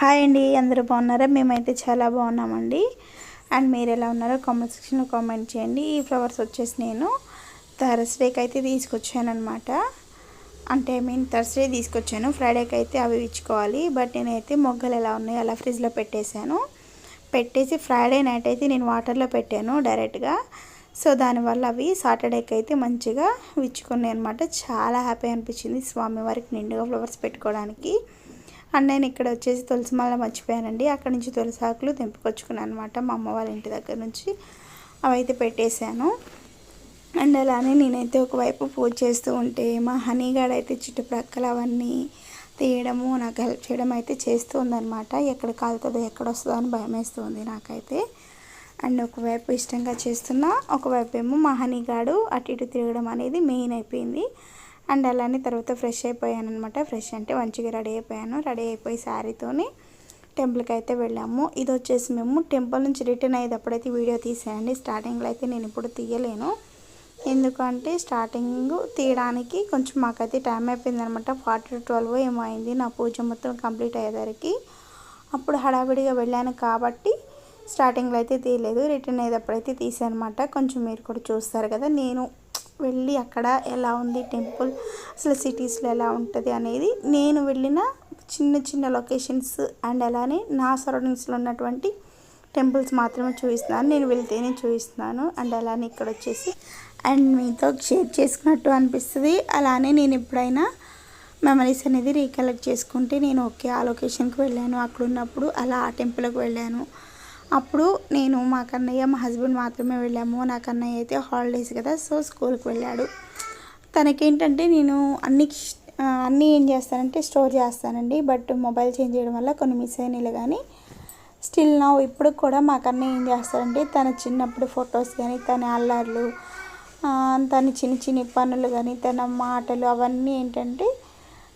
Hi అండి అందరూ బాగున్నారా? మేమైతే చాలా బాగున్నామండి. అండ్ మీరు ఎలా ఉన్నారో కామెంట్ సెక్షన్లో కామెంట్ చేయండి. ఈ ఫ్లవర్స్ వచ్చేసి నేను థర్స్డేకి అయితే తీసుకొచ్చాను అనమాట అంటే ఐ మీన్ థర్స్డే తీసుకొచ్చాను. ఫ్రైడేకి అయితే అవి ఇచ్చుకోవాలి. బట్ నేనైతే మొగ్గలు ఎలా ఉన్నాయో అలా ఫ్రిడ్జ్లో పెట్టేశాను. పెట్టేసి ఫ్రైడే నైట్ అయితే నేను వాటర్లో పెట్టాను డైరెక్ట్గా. సో దానివల్ల అవి సాటర్డేకి అయితే మంచిగా విచ్చుకున్నాయి అనమాట చాలా హ్యాపీ అనిపించింది స్వామివారికి నిండుగా ఫ్లవర్స్ పెట్టుకోవడానికి. అండ్ నేను ఇక్కడ వచ్చేసి తులసి మాల మర్చిపోయానండి. అక్కడ నుంచి తులసి ఆకులు తెంపుకొచ్చుకున్నాను అనమాట మా అమ్మ వాళ్ళ ఇంటి దగ్గర నుంచి. అవైతే పెట్టేశాను. అండ్ అలానే నేనైతే ఒకవైపు పూజ చేస్తూ ఉంటే మా హనీగాడ్ అయితే చుట్టుప్రక్కల అవన్నీ తీయడము నాకు హెల్ప్ చేయడం అయితే చేస్తూ ఉందన్నమాట. ఎక్కడ కాలుతుందో ఎక్కడ వస్తుందో అని భయం వేస్తుంది నాకైతే. అండ్ ఒకవైపు ఇష్టంగా చేస్తున్నా ఒకవైపు ఏమో మా హనీగాడు అటు ఇటు తిరగడం అనేది మెయిన్ అయిపోయింది. అండ్ అలానే తర్వాత ఫ్రెష్ అయిపోయాను అనమాట ఫ్రెష్ అంటే మంచిగా రెడీ అయిపోయాను. రెడీ అయిపోయి శారీతోని టెంపుల్కి అయితే వెళ్ళాము. ఇది వచ్చేసి మేము టెంపుల్ నుంచి రిటర్న్ అయ్యేటప్పుడైతే వీడియో తీసానండి స్టార్టింగ్లో అయితే నేను ఇప్పుడు తీయలేను. ఎందుకంటే స్టార్టింగ్ తీయడానికి కొంచెం మాకైతే టైం అయిపోయింది అనమాట ఫార్టీ టు ట్వెల్వ్ ఏమో అయింది. నా పూజ మొత్తం కంప్లీట్ అయ్యేసరికి అప్పుడు హడావిడిగా వెళ్ళాను కాబట్టి స్టార్టింగ్లో అయితే తీయలేదు. రిటర్న్ అయ్యేటప్పుడైతే తీసాను అనమాట కొంచెం మీరు కూడా చూస్తారు కదా నేను వెళ్ళి అక్కడ ఎలా ఉంది టెంపుల్ అసలు సిటీస్లో ఎలా ఉంటుంది అనేది నేను వెళ్ళిన చిన్న చిన్న లొకేషన్స్ అండ్ అలానే నా సరౌండింగ్స్లో ఉన్నటువంటి టెంపుల్స్ మాత్రమే చూపిస్తున్నాను. నేను వెళ్తేనే చూపిస్తున్నాను అండ్ అలానే ఇక్కడ వచ్చేసి అండ్ మీతో షేర్ చేసుకున్నట్టు అనిపిస్తుంది. అలానే నేను ఎప్పుడైనా మెమరీస్ అనేది రీకలెక్ట్ చేసుకుంటే నేను ఓకే ఆ లొకేషన్కి వెళ్ళాను అక్కడ ఉన్నప్పుడు అలా ఆ టెంపుల్కి వెళ్ళాను. అప్పుడు నేను మా కన్నయ్య మా హస్బెండ్ మాత్రమే వెళ్ళాము. నా కన్నయ్య అయితే హాలిడేస్ కదా సో స్కూల్కి వెళ్ళాడు. తనకేంటంటే నేను అన్ని అన్నీ ఏం చేస్తానంటే స్టోర్ చేస్తానండి. బట్ మొబైల్ చేంజ్ చేయడం వల్ల కొన్ని మిస్ అయినాయి కానీ స్టిల్ నా ఇప్పుడు కూడా మా కన్నయ్య ఏం చేస్తారంటే తన చిన్నప్పుడు ఫొటోస్ కానీ తన అల్లార్లు తన చిన్న చిన్న పనులు కానీ తన మాటలు అవన్నీ ఏంటంటే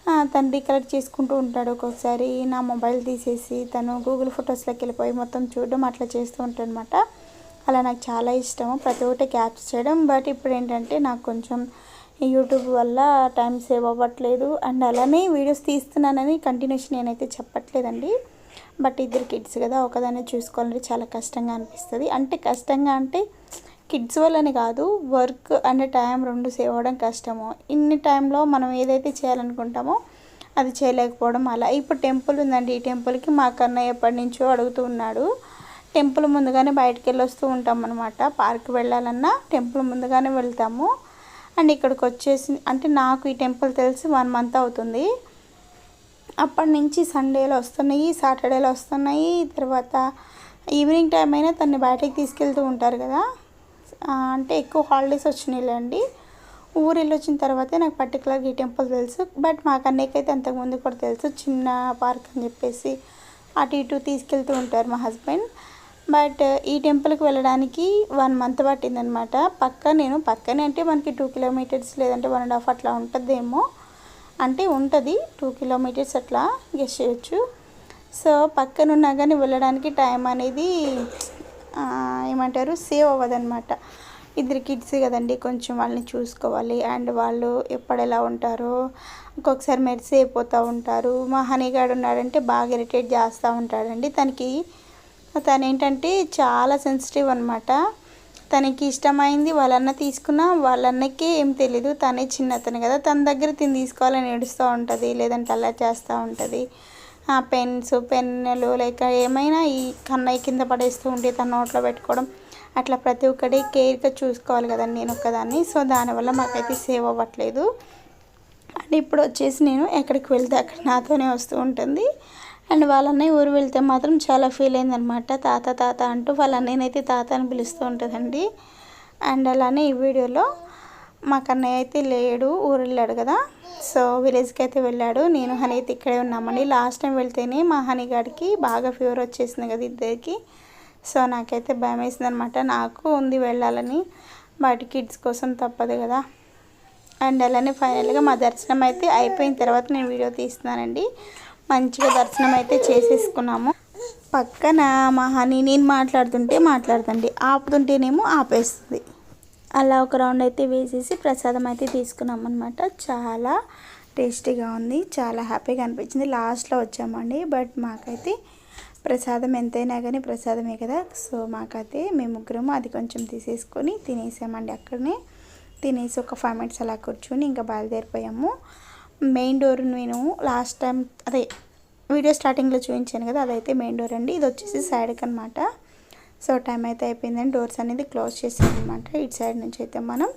తను కలెక్ట్ చేసుకుంటూ ఉంటాడు ఒక్కొక్కసారి. నా మొబైల్ తీసేసి తను గూగుల్ ఫొటోస్లోకి వెళ్ళిపోయి మొత్తం చూడడం అట్లా చేస్తూ ఉంటాడనమాట. అలా నాకు చాలా ఇష్టము ప్రతి ఒక్కటి క్యాప్చర్ చేయడం. బట్ ఇప్పుడు ఏంటంటే నాకు కొంచెం యూట్యూబ్ వల్ల టైం సేవ్ అవ్వట్లేదు. అండ్ అలానే వీడియోస్ తీస్తున్నానని కంటిన్యూషన్ నేనైతే చెప్పట్లేదండి. బట్ ఇద్దరు కిడ్స్ కదా ఒకదాన్ని చూసుకోవాలంటే చాలా కష్టంగా అనిపిస్తుంది. అంటే కష్టంగా అంటే కిడ్స్ వల్లనే కాదు వర్క్ అండ్ టైం రెండు సేవ్ అవ్వడం కష్టము. ఇన్ని టైంలో మనం ఏదైతే చేయాలనుకుంటామో అది చేయలేకపోవడం అలా. ఇప్పుడు టెంపుల్ ఉందండి. ఈ టెంపుల్కి మా కన్నయ్య ఎప్పటి నుంచో అడుగుతూ ఉన్నాడు. టెంపుల్ ముందుగానే బయటకు వెళ్ళి వస్తూ ఉంటాం అనమాట పార్క్ వెళ్ళాలన్నా టెంపుల్ ముందుగానే వెళ్తాము. అండ్ ఇక్కడికి వచ్చేసి అంటే నాకు ఈ టెంపుల్ తెలిసి వన్ మంత్ అవుతుంది. అప్పటి నుంచి సండేలో వస్తున్నాయి సాటర్డేలో వస్తున్నాయి. తర్వాత ఈవినింగ్ టైం అయినా తన్ని బయటకు తీసుకెళ్తూ ఉంటారు కదా. అంటే ఎక్కువ హాలిడేస్ వచ్చినాయిలేండి. ఊరు వెళ్ళి వచ్చిన తర్వాతే నాకు పర్టికులర్గా ఈ టెంపుల్ తెలుసు. బట్ మా కన్నయ్యకైతే అంతకుముందు కూడా తెలుసు. చిన్న పార్క్ అని చెప్పేసి అటు ఇటు తీసుకెళ్తూ ఉంటారు మా హస్బెండ్ బట్ ఈ టెంపుల్కి వెళ్ళడానికి వన్ మంత్ పట్టిందనమాట పక్క నేను పక్కనే అంటే మనకి టూ కిలోమీటర్స్ లేదంటే వన్ అండ్ హాఫ్ అట్లా ఉంటుందేమో. అంటే ఉంటుంది. టూ కిలోమీటర్స్ అట్లా గెస్ట్ చేయొచ్చు. సో పక్కనున్నా కానీ వెళ్ళడానికి టైం అనేది ఏమంటారు సేవ్ అవ్వదన్నమాట. ఇద్దరు కిడ్స్ కదండి కొంచెం వాళ్ళని చూసుకోవాలి. అండ్ వాళ్ళు ఎప్పుడు ఎలా ఉంటారో ఒక్కొక్కసారి మెరిసి అయిపోతూ ఉంటారు. మా హనీగాడు ఉన్నాడంటే బాగా ఇరిటేట్ చేస్తూ ఉంటాడండి. తనకి తను ఏంటంటే చాలా సెన్సిటివ్ అనమాట తనకి ఇష్టమైంది వాళ్ళన్న తీసుకున్నా వాళ్ళన్నకే ఏం తెలీదు. తనే చిన్నతను కదా తన దగ్గర తిని తీసుకోవాలని ఏడుస్తూ ఉంటుంది లేదంటే అలా చేస్తూ ఉంటుంది. పెన్స్ పెన్నులు లేక ఏమైనా ఈ కన్నయ్య కింద పడేస్తూ ఉంటే తన నోట్లో పెట్టుకోవడం అట్లా ప్రతి ఒక్కటి కేర్గా చూసుకోవాలి కదండి నేను ఒక్కదాన్ని. సో దానివల్ల మాకైతే సేవ్ అవ్వట్లేదు. అండ్ ఇప్పుడు వచ్చేసి నేను ఎక్కడికి వెళ్తే అక్కడ నాతోనే వస్తూ ఉంటుంది. అండ్ వాళ్ళ అన్నయ్య ఊరు వెళ్తే మాత్రం చాలా ఫీల్ అయిందనమాట తాత తాత అంటూ వాళ్ళ అన్నయ్యనైతే తాత అని పిలుస్తూ ఉంటుందండి. అండ్ అలానే ఈ వీడియోలో మా కన్నయ్య అయితే లేడు ఊరు వెళ్ళాడు కదా. సో విలేజ్కి అయితే వెళ్ళాడు. నేను హనీ అయితే ఇక్కడే ఉన్నామండి. లాస్ట్ టైం వెళ్తేనే మా హనీగాడికి బాగా ఫీవర్ వచ్చేసింది కదా ఇద్దరికి. సో నాకైతే భయం వేసింది అనమాట నాకు ఉంది వెళ్ళాలని. బట్ కిడ్స్ కోసం తప్పదు కదా. అండ్ అలానే ఫైనల్గా మా దర్శనం అయితే అయిపోయిన తర్వాత నేను వీడియో తీస్తున్నానండి. మంచిగా దర్శనం అయితే చేసేసుకున్నాము. పక్కన మా హనీ నేను మాట్లాడుతుంటే మాట్లాడుతండి ఆపుతుంటేనేమో ఆపేస్తుంది. అలా ఒక రౌండ్ అయితే వేసేసి ప్రసాదం అయితే తీసుకున్నాం అనమాట చాలా టేస్టీగా ఉంది చాలా హ్యాపీగా అనిపించింది. లాస్ట్లో వచ్చామండి బట్ మాకైతే ప్రసాదం ఎంతైనా కానీ ప్రసాదమే కదా. సో మాకైతే మేము ముగ్గురము అది కొంచెం తీసేసుకొని తినేసామండి అక్కడనే. తినేసి ఒక ఫైవ్ మినిట్స్ అలా కూర్చొని ఇంకా బయలుదేరిపోయాము. మెయిన్ డోర్ నేను లాస్ట్ టైం అదే వీడియో స్టార్టింగ్లో చూపించాను కదా అదైతే మెయిన్ డోర్ అండి. ఇది వచ్చేసి సైడ్కి అనమాట సో టైం అయితే అయిపోయిందని డోర్స్ అనేది క్లోజ్ చేసామన్నమాట. ఇటు సైడ్ నుంచి అయితే మనం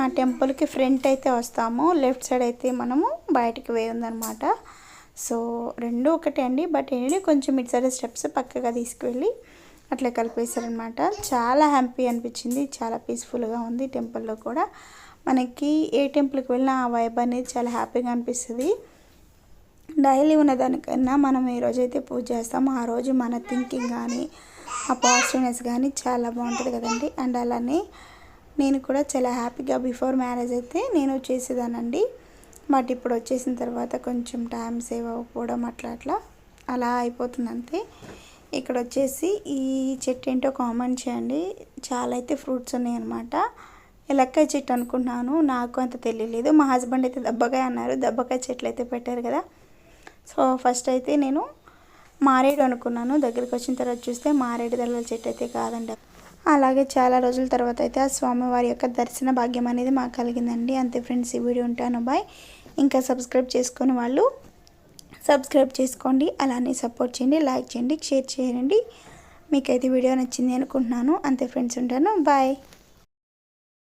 ఆ టెంపుల్కి ఫ్రంట్ అయితే వస్తాము. లెఫ్ట్ సైడ్ అయితే మనము బయటికి వే ఉందన్నమాట. సో రెండు ఒకటే అండి. బట్ ఏంటంటే కొంచెం ఇటు సైడ్ స్టెప్స్ పక్కగా తీసుకువెళ్ళి అట్లా కలిపేశారనమాట చాలా హ్యాపీ అనిపించింది. చాలా పీస్ఫుల్గా ఉంది టెంపుల్లో కూడా. మనకి ఏ టెంపుల్కి వెళ్ళినా ఆ వైబ్ అనేది చాలా హ్యాపీగా అనిపిస్తుంది. డైలీ ఉన్నదానికన్నా మనం ఏ రోజైతే పూజ చేస్తామో. ఆ రోజు మన థింకింగ్ కానీ ఆ పాజిటివ్నెస్ కానీ చాలా బాగుంటుంది కదండి. అండ్ అలానే నేను కూడా చాలా హ్యాపీగా బిఫోర్ మ్యారేజ్ అయితే నేను చేసేదానండి. బట్ ఇప్పుడు వచ్చేసిన తర్వాత కొంచెం టైం సేవ్ అవ్వకపోవడం అట్లా అట్లా అలా అయిపోతుంది అంతే ఇక్కడ వచ్చేసి ఈ చెట్టు ఏంటో కామెంట్ చేయండి. చాలా అయితే ఫ్రూట్స్ ఉన్నాయన్నమాట. ఎలక్కాయ చెట్టు అనుకున్నాను నాకు అంత తెలియలేదు. మా హస్బెండ్ అయితే దబ్బకాయ అన్నారు. దబ్బకాయ చెట్లు అయితే పెట్టారు కదా. సో ఫస్ట్ అయితే నేను మారేడు అనుకున్నాను. దగ్గరికి వచ్చిన తర్వాత చూస్తే మారేడు దళాల చెట్టు అయితే కాదండి. అలాగే చాలా రోజుల తర్వాత అయితే ఆ స్వామివారి యొక్క దర్శన భాగ్యం అనేది మాకు కలిగిందండి. అంతే ఫ్రెండ్స్ ఈ వీడియో ఉంటాను. బాయ్. ఇంకా సబ్స్క్రైబ్ చేసుకుని వాళ్ళు సబ్స్క్రైబ్ చేసుకోండి. అలానే సపోర్ట్ చేయండి లైక్ చేయండి షేర్ చేయండి. మీకైతే వీడియో నచ్చింది అనుకుంటున్నాను. అంతే ఫ్రెండ్స్ ఉంటాను. బాయ్.